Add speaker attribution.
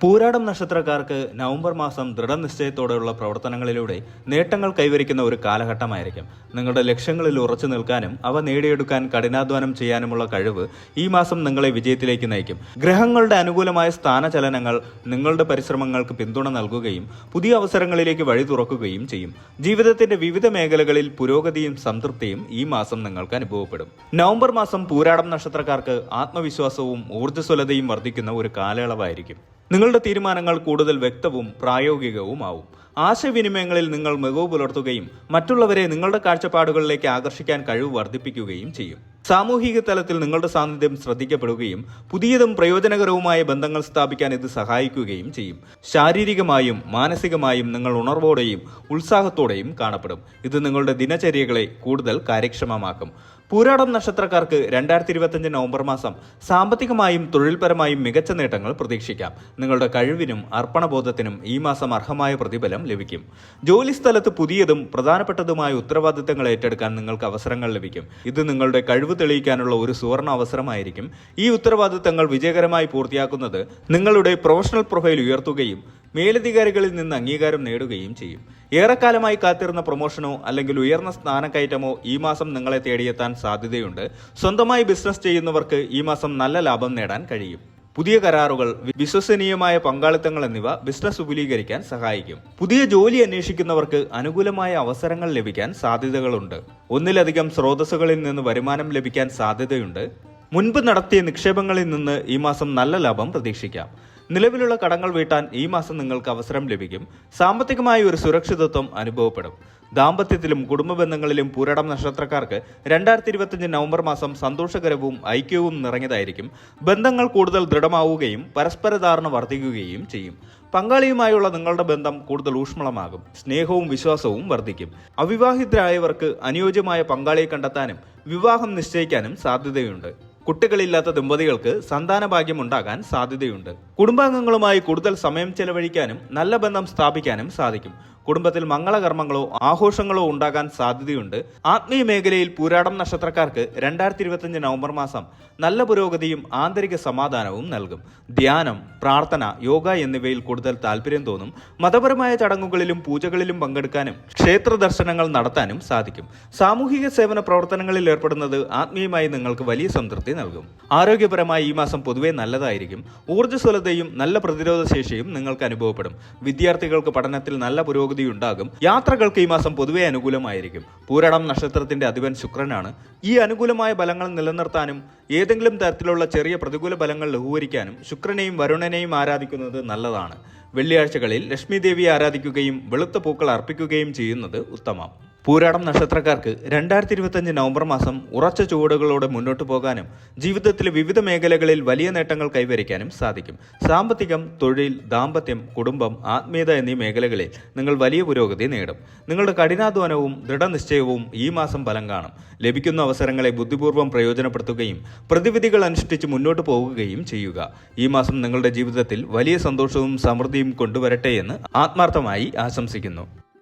Speaker 1: പൂരാടം നക്ഷത്രക്കാർക്ക് നവംബർ മാസം ദൃഢനിശ്ചയത്തോടെയുള്ള പ്രവർത്തനങ്ങളിലൂടെ നേട്ടങ്ങൾ കൈവരിക്കുന്ന ഒരു കാലഘട്ടമായിരിക്കും. നിങ്ങളുടെ ലക്ഷ്യങ്ങളിൽ ഉറച്ചു നിൽക്കാനും അവ നേടിയെടുക്കാൻ കഠിനാധ്വാനം ചെയ്യാനുമുള്ള കഴിവ് ഈ മാസം നിങ്ങളെ വിജയത്തിലേക്ക് നയിക്കും. ഗ്രഹങ്ങളുടെ അനുകൂലമായ സ്ഥാനചലനങ്ങൾ നിങ്ങളുടെ പരിശ്രമങ്ങൾക്ക് പിന്തുണ നൽകുകയും പുതിയ അവസരങ്ങളിലേക്ക് വഴി തുറക്കുകയും ചെയ്യും. ജീവിതത്തിന്റെ വിവിധ മേഖലകളിൽ പുരോഗതിയും സംതൃപ്തിയും ഈ മാസം നിങ്ങൾക്ക് അനുഭവപ്പെടും. നവംബർ മാസം പൂരാടം നക്ഷത്രക്കാർക്ക് ആത്മവിശ്വാസവും ഊർജസ്വലതയും വർദ്ധിക്കുന്ന ഒരു കാലയളവായിരിക്കും. നിങ്ങളുടെ തീരുമാനങ്ങൾ കൂടുതൽ വ്യക്തവും പ്രായോഗികവുമാവും ആശയവിനിമയങ്ങളിൽ നിങ്ങൾ മികവ് പുലർത്തുകയും മറ്റുള്ളവരെ നിങ്ങളുടെ കാഴ്ചപ്പാടുകളിലേക്ക് ആകർഷിക്കാൻ കഴിവ് വർദ്ധിപ്പിക്കുകയും ചെയ്യും. സാമൂഹിക തലത്തിൽ നിങ്ങളുടെ സാന്നിധ്യം ശ്രദ്ധിക്കപ്പെടുകയും പുതിയതും പ്രയോജനകരവുമായ ബന്ധങ്ങൾ സ്ഥാപിക്കാൻ ഇത് സഹായിക്കുകയും ചെയ്യും. ശാരീരികമായും മാനസികമായും നിങ്ങൾ ഉണർവോടെയും ഉത്സാഹത്തോടെയും കാണപ്പെടും. ഇത് നിങ്ങളുടെ ദിനചര്യകളെ കൂടുതൽ കാര്യക്ഷമമാക്കും. പൂരാടം നക്ഷത്രക്കാർക്ക് രണ്ടായിരത്തി ഇരുപത്തിയഞ്ച് നവംബർ മാസം സാമ്പത്തികമായും തൊഴിൽപരമായും മികച്ച നേട്ടങ്ങൾ പ്രതീക്ഷിക്കാം. നിങ്ങളുടെ കഴിവിനും അർപ്പണബോധത്തിനും ഈ മാസം അർഹമായ പ്രതിഫലം ലഭിക്കും. ജോലിസ്ഥലത്ത് പുതിയതും പ്രധാനപ്പെട്ടതുമായ ഉത്തരവാദിത്തങ്ങൾ ഏറ്റെടുക്കാൻ നിങ്ങൾക്ക് അവസരങ്ങൾ ലഭിക്കും. ഇത് നിങ്ങളുടെ കഴിവ് തെളിയിക്കാനുള്ള ഒരു സുവർണ അവസരമായിരിക്കും. ഈ ഉത്തരവാദിത്തങ്ങൾ വിജയകരമായി പൂർത്തിയാക്കുന്നത് നിങ്ങളുടെ പ്രൊഫഷണൽ പ്രൊഫൈൽ ഉയർത്തുകയും മേലധികാരികളിൽ നിന്ന് അംഗീകാരം നേടുകയും ചെയ്യും. ഏറെക്കാലമായി കാത്തിരുന്ന പ്രൊമോഷനോ അല്ലെങ്കിൽ ഉയർന്ന സ്ഥാനക്കയറ്റമോ ഈ മാസം നിങ്ങളെ തേടിയെത്താൻ സാധ്യതയുണ്ട്. സ്വന്തമായി ബിസിനസ് ചെയ്യുന്നവർക്ക് ഈ മാസം നല്ല ലാഭം നേടാൻ കഴിയും. പുതിയ കരാറുകൾ വിശ്വസനീയമായ പങ്കാളിത്തങ്ങൾ എന്നിവ ബിസിനസ് വിപുലീകരിക്കാൻ സഹായിക്കും. പുതിയ ജോലി അന്വേഷിക്കുന്നവർക്ക് അനുകൂലമായ അവസരങ്ങൾ ലഭിക്കാൻ സാധ്യതകളുണ്ട്. ഒന്നിലധികം സ്രോതസ്സുകളിൽ നിന്ന് വരുമാനം ലഭിക്കാൻ സാധ്യതയുണ്ട്. മുൻപ് നടത്തിയ നിക്ഷേപങ്ങളിൽ നിന്ന് ഈ മാസം നല്ല ലാഭം പ്രതീക്ഷിക്കാം. നിലവിലുള്ള കടങ്ങൾ വീട്ടാൻ ഈ മാസം നിങ്ങൾക്ക് അവസരം ലഭിക്കും. സാമ്പത്തികമായ ഒരു സുരക്ഷിതത്വം അനുഭവപ്പെടും. ദാമ്പത്യത്തിലും കുടുംബ ബന്ധങ്ങളിലും പൂരടം നക്ഷത്രക്കാർക്ക് രണ്ടായിരത്തി ഇരുപത്തിയഞ്ച് നവംബർ മാസം സന്തോഷകരവും ഐക്യവും നിറഞ്ഞതായിരിക്കും. ബന്ധങ്ങൾ കൂടുതൽ ദൃഢമാവുകയും പരസ്പര ധാരണ വർദ്ധിക്കുകയും ചെയ്യും. പങ്കാളിയുമായുള്ള നിങ്ങളുടെ ബന്ധം കൂടുതൽ ഊഷ്മളമാകും. സ്നേഹവും വിശ്വാസവും വർദ്ധിക്കും. അവിവാഹിതരായവർക്ക് അനുയോജ്യമായ പങ്കാളിയെ കണ്ടെത്താനും വിവാഹം നിശ്ചയിക്കാനും സാധ്യതയുണ്ട്. കുട്ടികളില്ലാത്ത ദമ്പതികൾക്ക് സന്താന ഭാഗ്യം ഉണ്ടാകാൻ സാധ്യതയുണ്ട്. കുടുംബാംഗങ്ങളുമായി കൂടുതൽ സമയം ചെലവഴിക്കാനും നല്ല ബന്ധം സ്ഥാപിക്കാനും സാധിക്കും. കുടുംബത്തിൽ മംഗളകർമ്മങ്ങളോ ആഘോഷങ്ങളോ ഉണ്ടാകാൻ സാധ്യതയുണ്ട്. ആത്മീയ മേഖലയിൽ പൂരാടം നക്ഷത്രക്കാർക്ക് രണ്ടായിരത്തി ഇരുപത്തിയഞ്ച് നവംബർ മാസം നല്ല പുരോഗതിയും ആന്തരിക സമാധാനവും നൽകും. ധ്യാനം പ്രാർത്ഥന യോഗ എന്നിവയിൽ കൂടുതൽ താല്പര്യം തോന്നും. മതപരമായ ചടങ്ങുകളിലും പൂജകളിലും പങ്കെടുക്കാനും ക്ഷേത്ര ദർശനങ്ങൾ നടത്താനും സാധിക്കും. സാമൂഹിക സേവന പ്രവർത്തനങ്ങളിൽ ഏർപ്പെടുന്നത് ആത്മീയമായി നിങ്ങൾക്ക് വലിയ സംതൃപ്തി നൽകും. ആരോഗ്യപരമായി ഈ മാസം പൊതുവെ നല്ലതായിരിക്കും. ഊർജസ്വലതയും നല്ല പ്രതിരോധ ശേഷിയും നിങ്ങൾക്ക് അനുഭവപ്പെടും. വിദ്യാർത്ഥികൾക്ക് പഠനത്തിൽ നല്ല പുരോഗതി ഉണ്ടാകും. യാത്രകൾക്ക് ഈ മാസം പൊതുവെ അനുകൂലമായിരിക്കും. പൂരണം നക്ഷത്രത്തിന്റെ അധിപൻ ശുക്രനാണ്. ഈ അനുകൂലമായ ബലങ്ങൾ നിലനിർത്താനും ഏതെങ്കിലും തരത്തിലുള്ള ചെറിയ പ്രതികൂല ഫലങ്ങൾ ലഘൂകരിക്കാനും ശുക്രനെയും വരുണനെയും ആരാധിക്കുന്നത് നല്ലതാണ്. വെള്ളിയാഴ്ചകളിൽ ലക്ഷ്മി ദേവിയെ ആരാധിക്കുകയും വെളുത്ത പൂക്കൾ അർപ്പിക്കുകയും ചെയ്യുന്നത് ഉത്തമം. പൂരാടം നക്ഷത്രക്കാർക്ക് രണ്ടായിരത്തി ഇരുപത്തഞ്ച് നവംബർ മാസം ഉറച്ച ചുവടുകളോടെ മുന്നോട്ട് പോകാനും ജീവിതത്തിലെ വിവിധ മേഖലകളിൽ വലിയ നേട്ടങ്ങൾ കൈവരിക്കാനും സാധിക്കും. സാമ്പത്തികം തൊഴിൽ ദാമ്പത്യം കുടുംബം ആത്മീയത എന്നീ മേഖലകളിൽ നിങ്ങൾ വലിയ പുരോഗതി നേടും. നിങ്ങളുടെ കഠിനാധ്വാനവും ദൃഢനിശ്ചയവും ഈ മാസം ഫലം കാണും. ലഭിക്കുന്ന അവസരങ്ങളെ ബുദ്ധിപൂർവം പ്രയോജനപ്പെടുത്തുകയും പ്രതിവിധികൾ അനുഷ്ഠിച്ച് മുന്നോട്ട് പോകുകയും ചെയ്യുക. ഈ മാസം നിങ്ങളുടെ ജീവിതത്തിൽ വലിയ സന്തോഷവും സമൃദ്ധിയും കൊണ്ടുവരട്ടെ എന്ന് ആത്മാർത്ഥമായി ആശംസിക്കുന്നു.